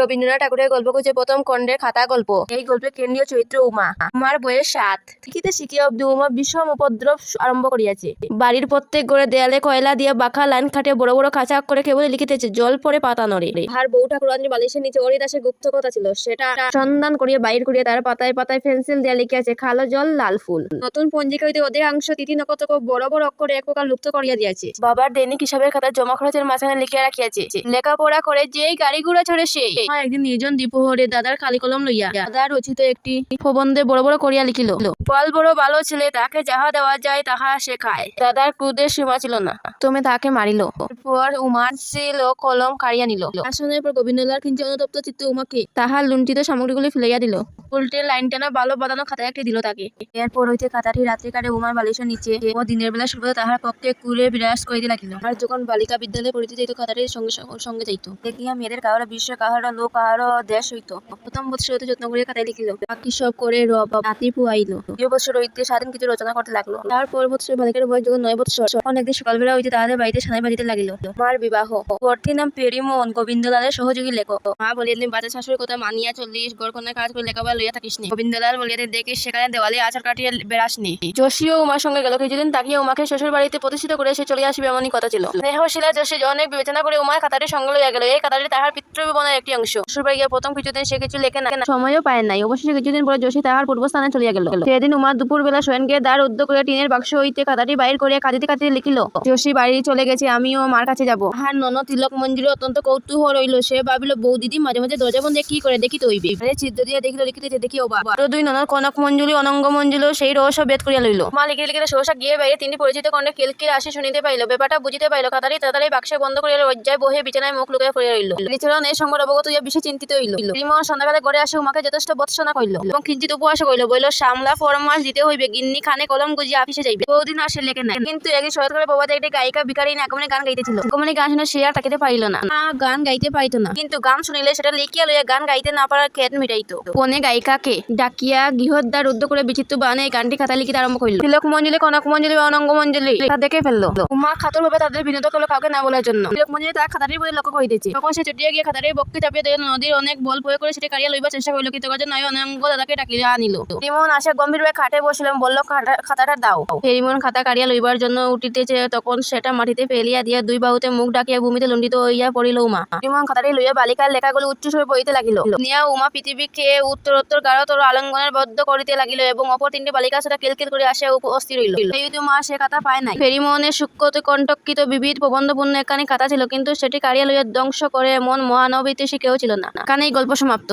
রবীন্দ্রনাথ ঠাকুরের গল্প খুঁজে প্রথম খণ্ডের খাতা গল্প। এই গল্পের কেন্দ্রীয় চরিত্র উমা। উমার বয়স সাত শিখিতে শিখিয়া অব্দি উমা বিষম উপদ্রব আরম্ভ করিয়াছে। বাড়ির প্রত্যেক ঘরে দেয়ালে কয়লা দিয়ে বাঁকা লাইন খাটে বড় বড় খাঁচা করে কেবল লিখিতেছে, জল পরে পাতা নড়ে আর বউ ঠাকুরানী বালিশের নিচে হরিদাসের গুপ্ত কথা ছিল। সেটা সন্ধান করিয়া বাইর করিয়া তার পাতায় পাতায় পেন্সিল দিয়ে লিখিয়াছে, খালো, জল, লাল ফুল। নতুন পঞ্জিকা হইতে অধিকাংশ তিথি নক্ষত্র বড় বড় অক্ষরে এক প্রকার লুপ্ত করিয়া দিয়াছে। বাবার দৈনিক হিসাবের খাতা জমা খরচের মাঝখানে লিখিয়া রাখিয়াছে, লেখাপড়া করে যেই গাড়ি ঘোড়া চড়ে সেই। একদিন নির্জন দ্বীপহরে দাদার খালি কলম লইয়া। দাদা রচিত একটি প্রবন্ধে বড় বড় করিয়া লিখিল পাল বড় ভালো ছেলে, তাকে যাহা দেওয়া যায় তাহা সে খায়। দাদার ক্রোধের সীমা ছিল না। তুমি তাকে মারিল পর উমার ছিল কলম কাড়িয়া নিল। আসনের পর গোবিন্দলার কিঞ্চিত অনুতপ্ত চিত্তে উমাকে তাহার লুণ্ঠিত সামগ্রীগুলি ফেলাইয়া দিল। উল্টে লাইন টানা ভালো বাঁধানো খাতা একটি দিল তাকে। এরপর হইতে খাতাটি রাত্রি কাটে উমার বালিশের নিচে ও দিনের বেলা সর্বদা তাহার পক্ষে কুলে বিরাজ করিতে লাগিল। আর যখন বালিকা বিদ্যালয়ে পড়িতে যাইত, খাতাটির সঙ্গে সঙ্গে যাইত। দেখিয়া মেয়েদের কাহারো বিশ্ব কাহারো লোক কাহারো দেশ হইত। প্রথম বৎসর হইতে যত্ন করিয়া খাতায় লিখিল, বাকি সব করে রব রাতি পুয়াইল। দ্বিতীয় বৎসর হইতে স্বাধীন কিছু রচনা করতে লাগল। তার পর বৎসর বালিকার বয়স যখন নয় বৎসর তখন একদিন সকালবেলা হইতে তাহাদের বাড়িতে সানাই বাজিতে লাগিল। মার বিবাহ। গর্তির নাম পেরিমোহন গোবিন্দলালের সহযোগী লেখক। মা বলিলেন বাচ্চা শাশুড়ির কথা মানিয়া চল্লিশ গড়কন্যার কাজ করে লেখাপড়া লইয়া থাকিস নি গোবিন্দলাল বলিয়া দেখিস সেখানে দেওয়ালে আচার কাটিয়ে বেড়াস নি যোশীও উমার সঙ্গে গেল। কিছুদিন তাকিয়ে উমাকে শ্বশুর বাড়িতে প্রতিষ্ঠিত করে সে চলে আসবে, এমনই কথা ছিল। স্নেহশীলা যোশী অনেক বিবেচনা করে উমার খাতাটি সঙ্গে লইয়া গেল। এই খাতাটি তাহার পিতৃভবনের একটি অংশ। শ্বশুর বাড়ি গিয়ে প্রথম কিছুদিন সে কিছু লেখে না, সময়ও পায় নাই। অবশেষে কিছুদিন পরে যোশী তাহার পূর্বস্থানে চলিয়া গেল। সেদিন উমার দুপুর বেলা শয়ন গিয়ে দ্বার উদ্যোগ করে টিনের বাক্স হইতে খাতাটি বাইর করিয়া কাঁদিতে কাঁদিতে লিখিল যোশী বাড়ি চলে গেছে আমিও মার কাছে যাব। আর নন তিলক মঞ্জুরি অত্যন্ত কৌতূহল রইল সে ভাবিল, বউ দিদি মাঝে মাঝে দরজা বন্ধে কি করে দেখিতে হইবে আরে চিত্র দিয়া দেখিল লিখিতেছে দেখি আরও দুই ননদ কনক মঞ্জুরি অনঙ্গ মঞ্জুল সেই রহস্য বেদ করিয়া লইল। মা লিখিতে লিখিতে সহসা গিয়ে বাইরে তিনটি পরিচিত কণ্ঠে কিলকির আসি শুনিতে পাইল। ব্যাপারটা বুঝিতে পাইল কাতারি তাড়াতাড়ি বাক্সে বন্ধ করিয়া লজ্জায় বহে বিছানায় মুখ লুকিয়ে পড়িয়া রইল। লিচরণ এই সংবাদ অবগত হইয়া বেশি চিন্তিত হইল। রিমোহন সন্ধ্যাবেলা ঘরে আসে উমাকে যথেষ্ট বৎসনা করিল এবং কিঞ্চিত উপহাস করিল। বইল সামলা ফরমাস দিতে হইবে। গিন্নি খানে কলম গুজিয়ে আফিসে যাইবে। বহুদিন আসে লেখে নাই। কিন্তু একই শরৎকালে প্রভাতে একটি গায়িকা বিকারী নাকমনি গান গাইতেছিল। নাকমনি গান শুনে সে আর তাকিতে পারিল না। না, গান গাইতে পারিত না। কিন্তু গান শুনিলে সেটা লেখিয়া লইয়া গান গাইতে না পারার খেত মিটাইতো। পনে গায়িকাকে ডাকিয়া গৃহদ্বার রুদ্ধ করে বিচিত্র বানে গানটি খাতা লিখিতে আরম্ভ করিল। তিলক মঞ্জুলি, কনক মঞ্জুলি অনঙ্গ মঞ্জুলি তা দেখে ফেলল। উমা খাতর ভাবে তাদের বিনোদ করল কাউকে না বলার জন্য। তিলক মঞ্জুলি তার খাতাটির প্রতি লক্ষ্য করিতেছে। তখন সে চটিয়া গিয়ে খাতাটির বক্ষে চাপিয়ে নদীর অনেক বল প্রয়োগ করে সেটি কাড়িয়া লইবার চেষ্টা করিল কৃতকার্য নয় অনঙ্গ দাদাকে ডাকিয়া আনিল। রিমন আসে গম্ভীরভাবে খাটে বসিলাম বলল খাতাটা দাও। রিমন খাতা কাড়িয়া লইবার জন্য উঠিতেছে তখন সেটা মাটিতে ফেলিয়া দিয়া দুই বাহুতে মুখ ডাকিয়া ভূমিতে লুণ্ঠিত হইয়া পড়িল উমা। রিমন খাতাটি লইয়া বালিকার লেখাগুলো উচ্চ স্বরে পড়িতে লাগিল। নিয়া উমা পৃথিবীকে উত্তরোত্তর গাঢ়তর আলঙ্গনের বদ্ধ করিতে লাগিল এবং অপর তিনটি বালিকা সেটা কিলকিল করে আসিয়া অস্থির হইল। এই মা সে খাতা পায় নাই। ফেরিমোহনের সূক্ষ্ম কণ্টকিত বিবিধ প্রবন্ধপূর্ণ একখানি খাতা ছিল কিন্তু সেটি কাড়িয়া লইয়া ধ্বংস করে এমন মহানবীতে সে কেউ ছিল না কানেই গল্প সমাপ্ত।